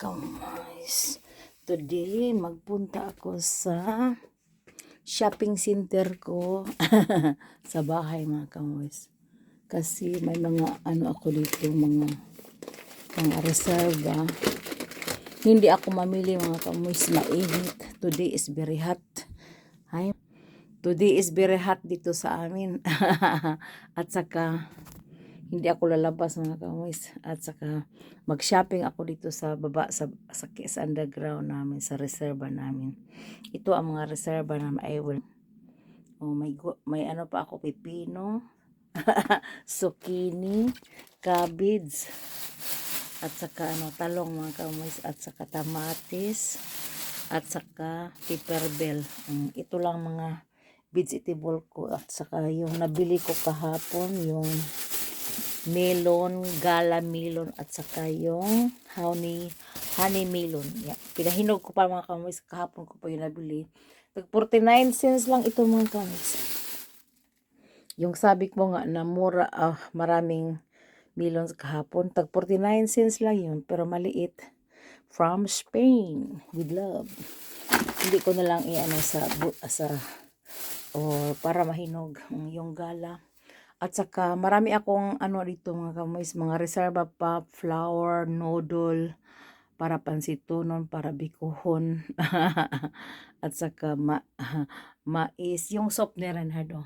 kamuys. Today, magpunta ako sa shopping center ko sa bahay mga kamuys. Kasi may mga ano ako dito, mga pang reserva. Hindi ako mamili mga kamuys, mainit. Today is very hot. Hi. Today is very hot dito sa amin. At saka, hindi ako lalabas mga kamuis. At saka, mag-shopping ako dito sa baba, sa, sa, sa underground namin, sa reserva namin. Ito ang mga reserva na I will. Oh, may, may ano pa ako, pipino, zucchini, cabbage, at saka ano, talong mga kamuis, at saka tamatis, at saka pepper bell. Mm, ito lang mga vegetable ko at saka yung nabili ko kahapon yung melon, gala melon at saka yung honey honey melon. Yeah. Pinahinog ko pa mga kamis kahapon ko pa yung nabili. Tag 49 cents lang ito mga kamis. Yung sabi ko nga na mura ah, maraming melons kahapon. Tag 49 cents lang yun pero maliit. From Spain with love. Hindi ko na lang i-ano sa sa o para mahinog yung gala. At saka marami akong ano dito mga kamoys, mga reserva pa, flour, noodle, para pansitunon, para bikuhon. At saka ma mais, yung soap ni Renardo.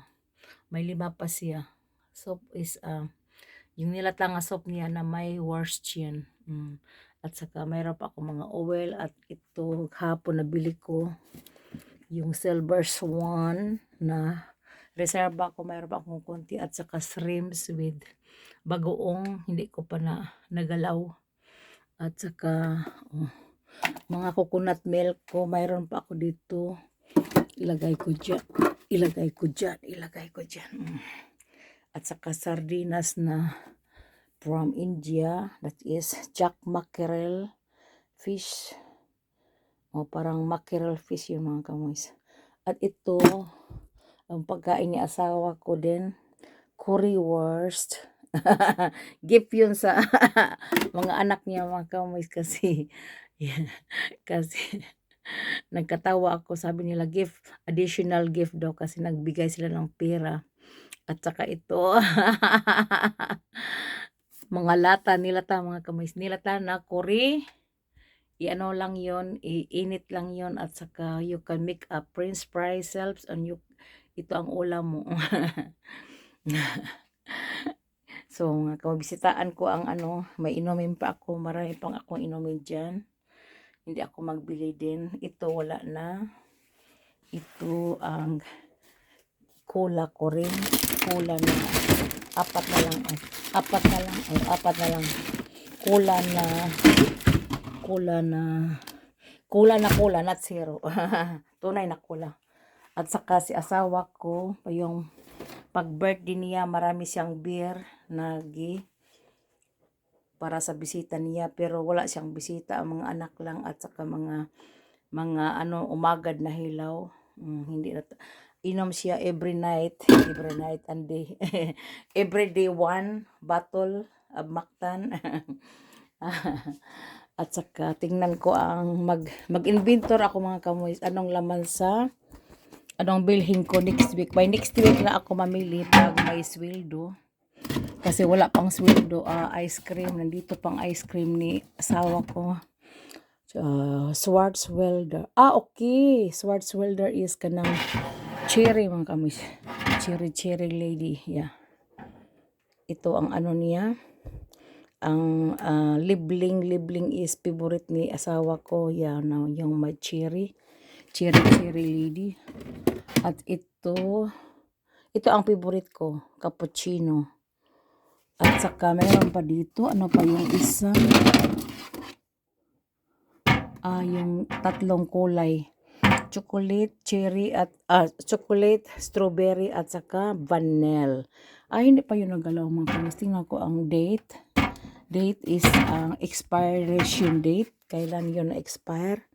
May lima pa siya. Soap is uh, yung nilatang nga soap niya na may worst yan. Mm. At saka mayroon pa ako mga oil at ito hapon nabili ko yung silver swan na reserva ko mayroon pa akong konti at saka shrimps with bagoong hindi ko pa na nagalaw at saka oh, mga coconut milk ko mayroon pa ako dito ilagay ko dyan ilagay ko dyan ilagay ko dyan Mm. at saka sardinas na from India that is jack mackerel fish o parang mackerel fish yung mga kamoys. At ito, ang pagkain ni asawa ko din, currywurst. Gift yun sa mga anak niya mga kamoys kasi kasi nagkatawa ako. Sabi nila gift additional gift daw kasi nagbigay sila ng pera. At saka ito mga lata nilata mga kamoys nilata na curry. I-ano lang yon iinit lang yon at saka you can make a french fries selves and you ito ang ulam mo. So nga kabisitaan ko ang ano may inumin pa ako marami pang akong inumin dyan. Hindi ako magbili din. Ito wala na. Ito ang cola ko rin. Cola na apat na lang ay, apat na lang ay apat na lang. Cola na Kula na kula na kula not zero. Tunay na kula at saka si asawa ko yung pag birthday niya marami siyang beer na gi para sa bisita niya. Pero wala siyang bisita. Ang mga anak lang at saka mga mga ano umagad na hilaw. Mm, hindi na inom siya every night every night and day. Every day one bottle of Mactan At saka tingnan ko ang mag mag-inventor ako mga kamoy. Anong laman sa anong bilhin ko next week. By next week na ako mamili pag may sweldo. Kasi wala pang sweldo, ah, ice cream. Nandito pang ice cream ni asawa ko. Uh, Schwarzwälder. Ah, okay. Schwarzwälder is kanang cherry mga kamoy. Cherry, cherry lady. Yeah. Ito ang ano niya ang ah, libling libling is favorite ni asawa ko yan na yung may cherry cherry cherry lady at ito ito ang favorite ko cappuccino at saka meron pa dito ano pa yung isa ah yung tatlong kulay chocolate cherry at ah, chocolate strawberry at saka vanilla ah hindi pa yun nagalaw mga kamis tingnan ko ang date date is ang expiration date. Kailan yun na-expire?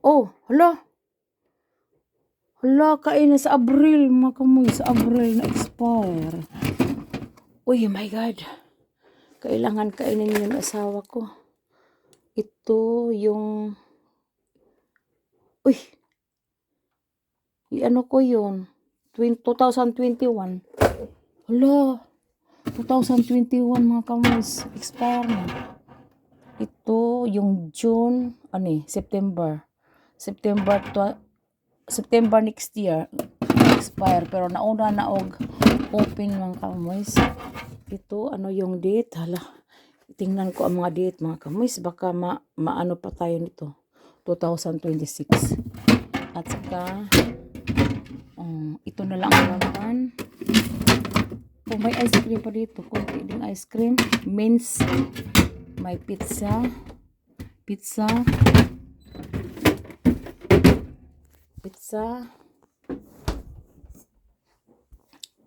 Oh, hala. Hala, kain na sa Abril, mga kamoy. Sa Abril na-expire. Uy, my God. Kailangan kainin yun asawa ko. ito yung uy ano ko yun Twin- 2021 hala 2021 mga kamis expire na ito yung June ano eh September September September next year expire pero nauna na og open mga kamis ito ano yung date? Hala tingnan ko ang mga date mga kamis baka ma maano pa tayo nito 2026 at saka um, ito na lang ang laman. Oh, may ice cream pa dito. Kunti ding ice cream. Mince. May pizza. Pizza pizza.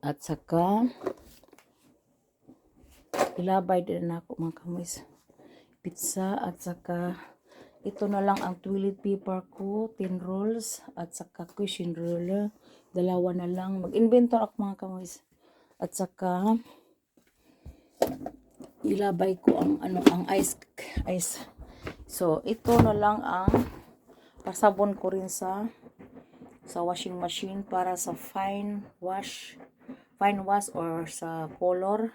At saka ilabay din ako mga kamis pizza at saka ito na lang ang toilet paper ko 10 rolls at saka cushion roller. Dalawa na lang. Mag-inventor ako mga kamis at saka ilabay ko ang ano ang ice ice. So ito na lang ang pasabon ko rin sa sa washing machine para sa fine wash fine wash or sa color.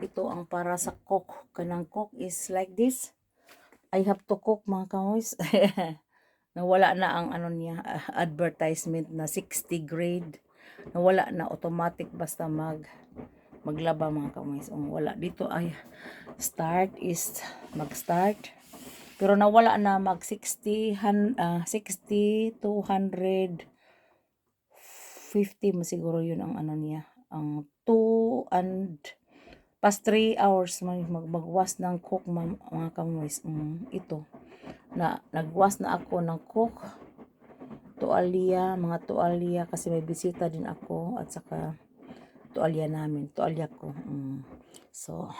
Ito ang para sa cook. Kanang cook is like this. I have to cook mga kamoys. Nawala na ang ano niya advertisement na 60 grade. Nawala na automatic basta mag maglaba mga kamoys. Um, wala. Dito ay start is mag start pero nawala na mag 60 han, ah, 60 200 50 mo siguro yun ang ano niya ang 2 and past 3 hours mag mag- magwas ng cook ma- mga kamoys mm, ito. Na nagwas na ako ng cook tuwalya mga tuwalya kasi may bisita din ako at saka tuwalya namin tuwalya ko mm. so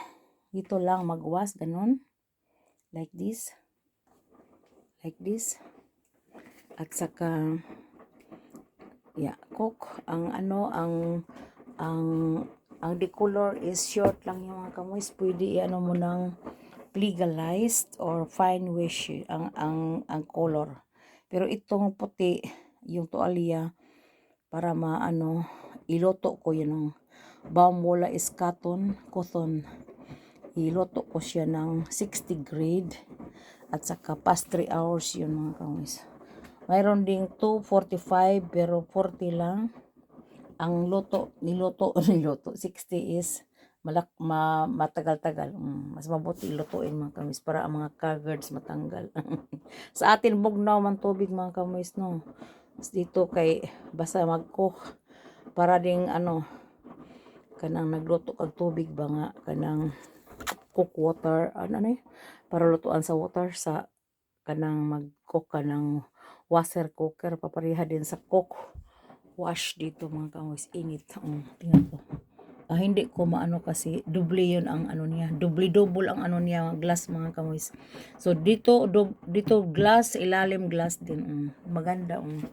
dito lang magwas ganun. Like this. Like this. At saka yeah cook. Ang ano ang ang ang decolor is short lang yung mga kamoys. Pwede i-ano mo ng legalized or fine wash ang ang ang color. Pero itong puti yung tuwalya para maano iloto ko yun ng bawang is cotton cotton iloto ko siya ng 60 grade at saka past 3 hours yun mga kamoys mayroon ding 245 pero 40 lang. Ang luto niluto niluto 60 is malak ma, matagal-tagal. Mm, mas mabuti ilutuin mga kamis para ang mga caggards matanggal. Sa atin bugnaw man tubig mga kamis no? Dito kay basta mag-cook. Para ding ano kanang nagluto kag tubig ba nga kanang cook water ano ano eh, para lutuan sa water sa kanang mag-cook ka ng washer cooker papareha din sa cook. Wash dito mga kamoys init um, tingnan ko. Ah, hindi ko maano kasi doble yun ang ano niya. Doble double ang ano niya glass mga kamoys so dito do, dito glass ilalim glass din um, maganda um,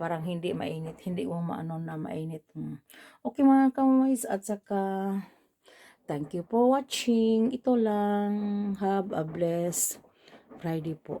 parang hindi mainit hindi mo maano na mainit um. okay mga kamoys at saka thank you for watching. Ito lang. Have a blessed Friday po